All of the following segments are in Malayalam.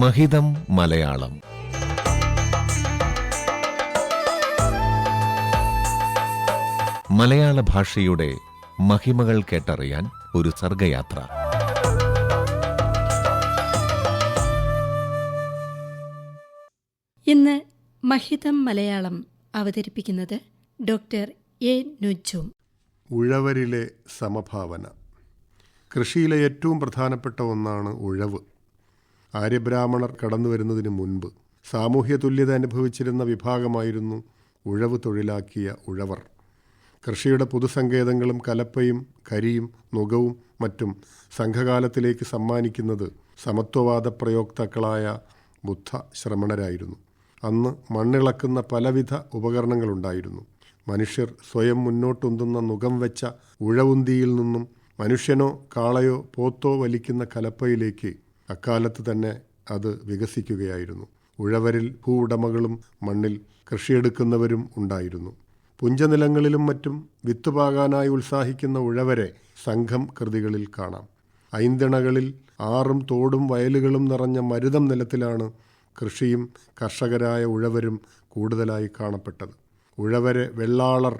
മഹിതം മലയാളം. മലയാള ഭാഷയുടെ മഹിമകൾ കേട്ടറിയാൻ ഒരു സർഗയാത്ര. ഇന്ന് മഹിതം മലയാളം അവതരിപ്പിക്കുന്നത് ഡോക്ടർ എ നുജും ഉഴവരിലെ സമഭാവന. കൃഷിയിലെ ഏറ്റവും പ്രധാനപ്പെട്ട ഒന്നാണ് ഉഴവ്. ആര്യബ്രാഹ്മണർ കടന്നു വരുന്നതിന് മുൻപ് സാമൂഹ്യ തുല്യത അനുഭവിച്ചിരുന്ന വിഭാഗമായിരുന്നു ഉഴവ് തൊഴിലാക്കിയ ഉഴവർ. കൃഷിയുടെ പുതുസങ്കേതങ്ങളും കലപ്പയും കരിയും നുകവും മറ്റും സംഘകാലത്തിലേക്ക് സമ്മാനിക്കുന്നത് സമത്വവാദ പ്രയോക്താക്കളായ ബുദ്ധ ശ്രമണരായിരുന്നു. അന്ന് മണ്ണിളക്കുന്ന പലവിധ ഉപകരണങ്ങളുണ്ടായിരുന്നു. മനുഷ്യർ സ്വയം മുന്നോട്ടുന്തുന്ന നുകം വെച്ച ഉഴവുന്തിയിൽ നിന്നും മനുഷ്യനോ കാളയോ പോത്തോ വലിക്കുന്ന കലപ്പയിലേക്ക് അക്കാലത്ത് തന്നെ അത് വികസിക്കുകയായിരുന്നു. ഉഴവരിൽ ഉടമകളും മണ്ണിൽ കൃഷിയെടുക്കുന്നവരും ഉണ്ടായിരുന്നു. പുഞ്ചനിലങ്ങളിലും മറ്റും വിത്തുപാകാനായി ഉത്സാഹിക്കുന്ന ഉഴവരെ സംഘം കൃതികളിൽ കാണാം. ഐന്തിണകളിൽ ആറും തോടും വയലുകളും നിറഞ്ഞ മരുതം നിലത്തിലാണ് കൃഷിയും കർഷകരായ ഉഴവരും കൂടുതലായി കാണപ്പെട്ടത്. ഉഴവരെ വെള്ളാളർ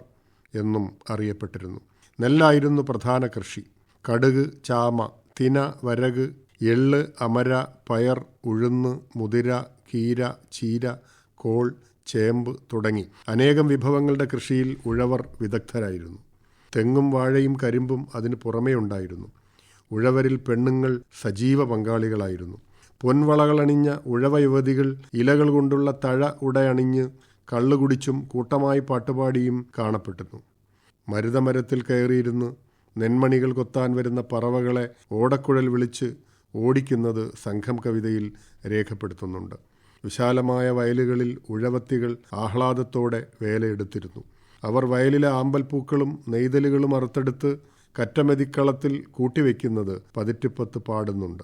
എന്നും അറിയപ്പെട്ടിരുന്നു. നെല്ലായിരുന്നു പ്രധാന കൃഷി. കടുക് ചാമ തിന വരക് എള്ള് അമര പയർ ഉഴുന്ന് മുതിര കീര ചീര കോൾ ചേമ്പ് തുടങ്ങി അനേകം വിഭവങ്ങളുടെ കൃഷിയിൽ ഉഴവർ വിദഗ്ധരായിരുന്നു. തെങ്ങും വാഴയും കരിമ്പും അതിന് പുറമേ ഉണ്ടായിരുന്നു. ഉഴവരിൽ പെണ്ണുങ്ങൾ സജീവ പങ്കാളികളായിരുന്നു. പൊൻവളകളണിഞ്ഞ ഉഴവ യുവതികൾ ഇലകൾ കൊണ്ടുള്ള തഴ ഉടയണിഞ്ഞ് കള്ളുകുടിച്ചും കൂട്ടമായി പാട്ടുപാടിയും കാണപ്പെട്ടിരുന്നു. മരുതമരത്തിൽ കയറിയിരുന്ന് നെന്മണികൾ കൊത്താൻ വരുന്ന പറവകളെ ഓടക്കുഴൽ വിളിച്ച് ഓടിക്കുന്നത് സംഘം കവിതയിൽ രേഖപ്പെടുത്തുന്നുണ്ട്. വിശാലമായ വയലുകളിൽ ഉഴവത്തികൾ ആഹ്ലാദത്തോടെ വേലയെടുത്തിരുന്നു. അവർ വയലിലെ ആമ്പൽപ്പൂക്കളും നെയ്തലുകളും അറുത്തെടുത്ത് കറ്റമെതിക്കളത്തിൽ കൂട്ടിവെക്കുന്നത് പതിറ്റിപ്പത്ത് പാടുന്നുണ്ട്.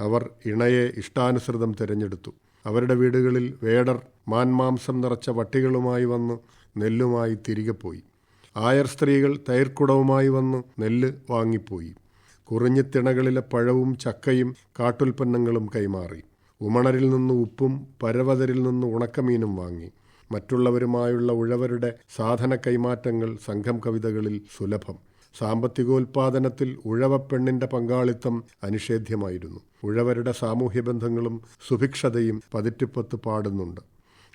അവർ ഇണയെ ഇഷ്ടാനുസൃതം തിരഞ്ഞെടുത്തു. അവരുടെ വീടുകളിൽ വേടർ മാൻമാംസം നിറച്ച വട്ടികളുമായി വന്ന് നെല്ലുമായി തിരികെ പോയി. ആയർ സ്ത്രീകൾ തൈർക്കുടവുമായി വന്ന് നെല്ല് വാങ്ങിപ്പോയി. കുറിഞ്ഞിത്തിണകളിലെ പഴവും ചക്കയും കാട്ടുൽപ്പന്നങ്ങളും കൈമാറി. ഉമണരിൽ നിന്ന് ഉപ്പും പരവതരിൽ നിന്ന് ഉണക്കമീനും വാങ്ങി. മറ്റുള്ളവരുമായുള്ള ഉഴവരുടെ സാധന കൈമാറ്റങ്ങൾ സംഘം കവിതകളിൽ സുലഭം. സാമ്പത്തികോൽപാദനത്തിൽ ഉഴവപ്പെണ്ണിന്റെ പങ്കാളിത്തം അനിഷേധ്യമായിരുന്നു. ഉഴവരുടെ സാമൂഹ്യ ബന്ധങ്ങളും സുഭിക്ഷതയും പതിറ്റിപ്പത്ത് പാടുന്നുണ്ട്.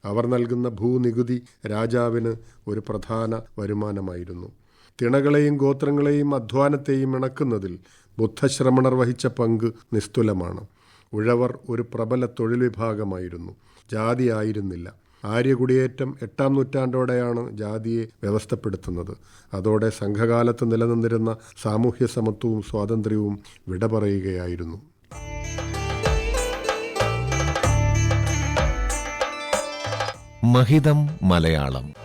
അവർ നൽകുന്ന ഭൂനികുതി രാജാവിന് ഒരു പ്രധാന വരുമാനമായിരുന്നു. തിണകളെയും ഗോത്രങ്ങളെയും അധ്വാനത്തെയും ഇണക്കുന്നതിൽ ബുദ്ധശ്രമണർ വഹിച്ച പങ്ക് നിസ്തുലമാണ്. ഉഴവർ ഒരു പ്രബല തൊഴിൽ വിഭാഗമായിരുന്നു ജാതി ആയിരുന്നില്ല. ആര്യകുടിയേറ്റം എട്ടാം നൂറ്റാണ്ടോടെയാണ് ജാതിയെ വ്യവസ്ഥപ്പെടുത്തുന്നത്. അതോടെ സംഘകാലത്ത് നിലനിന്നിരുന്ന സാമൂഹ്യ സമത്വവും സ്വാതന്ത്ര്യവും വിട പറയുകയായിരുന്നു മഹിതം മലയാളം